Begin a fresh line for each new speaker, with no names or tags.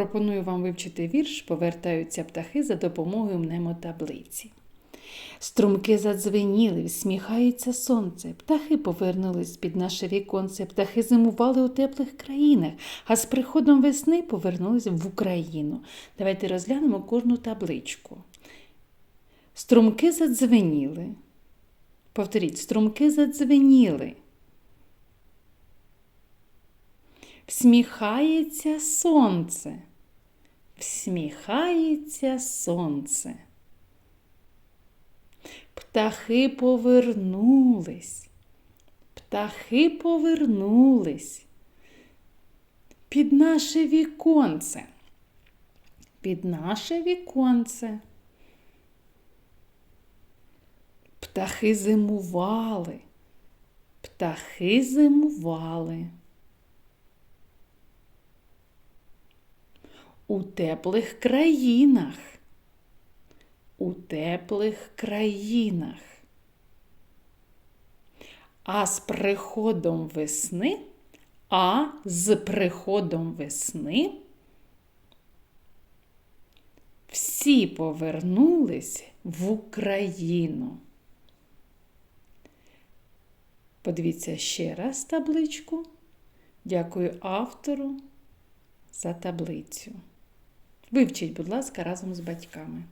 Пропоную вам вивчити вірш Повертаються птахи за допомогою мнемотаблиці. Струмки задзвеніли, всміхається сонце. Птахи повернулись під наше віконце. Птахи зимували у теплих країнах, а з приходом весни повернулись в Україну. Давайте розглянемо кожну табличку. Струмки задзвеніли. Повторіть, струмки задзвеніли. Всміхається сонце. Всміхається сонце. Птахи повернулись. Птахи повернулись. Під наше віконце. Під наше віконце. Птахи зимували. Птахи зимували. У теплих країнах. У теплих країнах. А з приходом весни, а з приходом весни всі повернулись в Україну. Подивіться ще раз табличку. Дякую автору за таблицю. Вивчіть, будь ласка, разом з батьками.